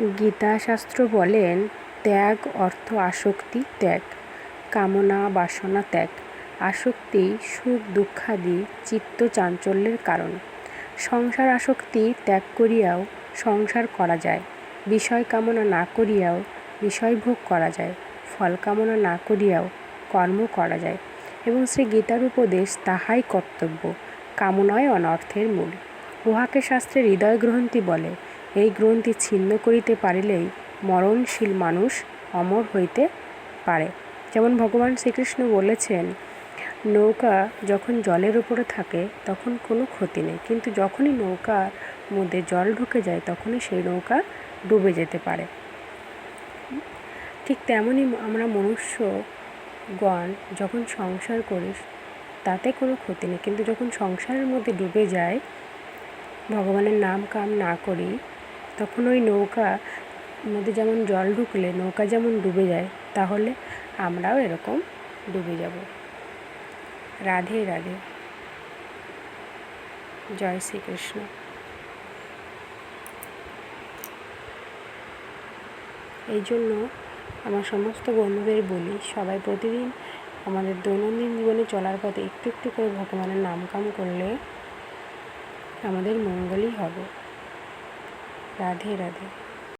গীতাশাস্ত্র বলেন, ত্যাগ অর্থ আসক্তি ত্যাগ, কামনা বাসনা ত্যাগ। আসক্তি সুখ দুঃখাদি চিত্ত চাঞ্চল্যের কারণ। সংসার আসক্তি ত্যাগ করিয়াও সংসার করা যায়। বিষয় কামনা না করিয়াও বিষয় ভোগ করা যায়। ফল কামনা না করিয়াও কর্ম করা যায়। এবং শ্রী গীতার উপদেশ তাহাই কর্তব্য কামনায় অনর্থের মূল। উহাকে শাস্ত্রে হৃদয় গ্রন্থি বলে এই গ্রন্থি ছিন্ন করিতে পারিলেই মরণশীল মানুষ অমর হইতে পারে। যেমন ভগবান শ্রীকৃষ্ণ বলেছেন, নৌকা যখন জলের উপরে থাকে, তখন কোনো ক্ষতি নেই। কিন্তু যখনই নৌকার মধ্যে জল ঢুকে যায়, তখনই সেই নৌকা ডুবে যেতে পারে। ঠিক তেমনই আমরা মনুষ্যগণ যখন সংসার করি, তাতে কোনো ক্ষতি নেই। কিন্তু যখন সংসারের মধ্যে ডুবে যায়, ভগবানের নাম কাম না করি তখন ওই নৌকা মধ্যে যেমন জল ঢুকলে নৌকা যেমন ডুবে যায়, তাহলে আমরাও এরকম ডুবে যাব। রাধে রাধে। জয় শ্রীকৃষ্ণ। এই জন্য আমার সমস্ত বন্ধুদের বলি, সবাই প্রতিদিন আমাদের দৈনন্দিন জীবনে চলার পথে একটু একটু করে ভগবানের নাম কাম করলে আমাদের মঙ্গলই হবে। রাধে রাধে।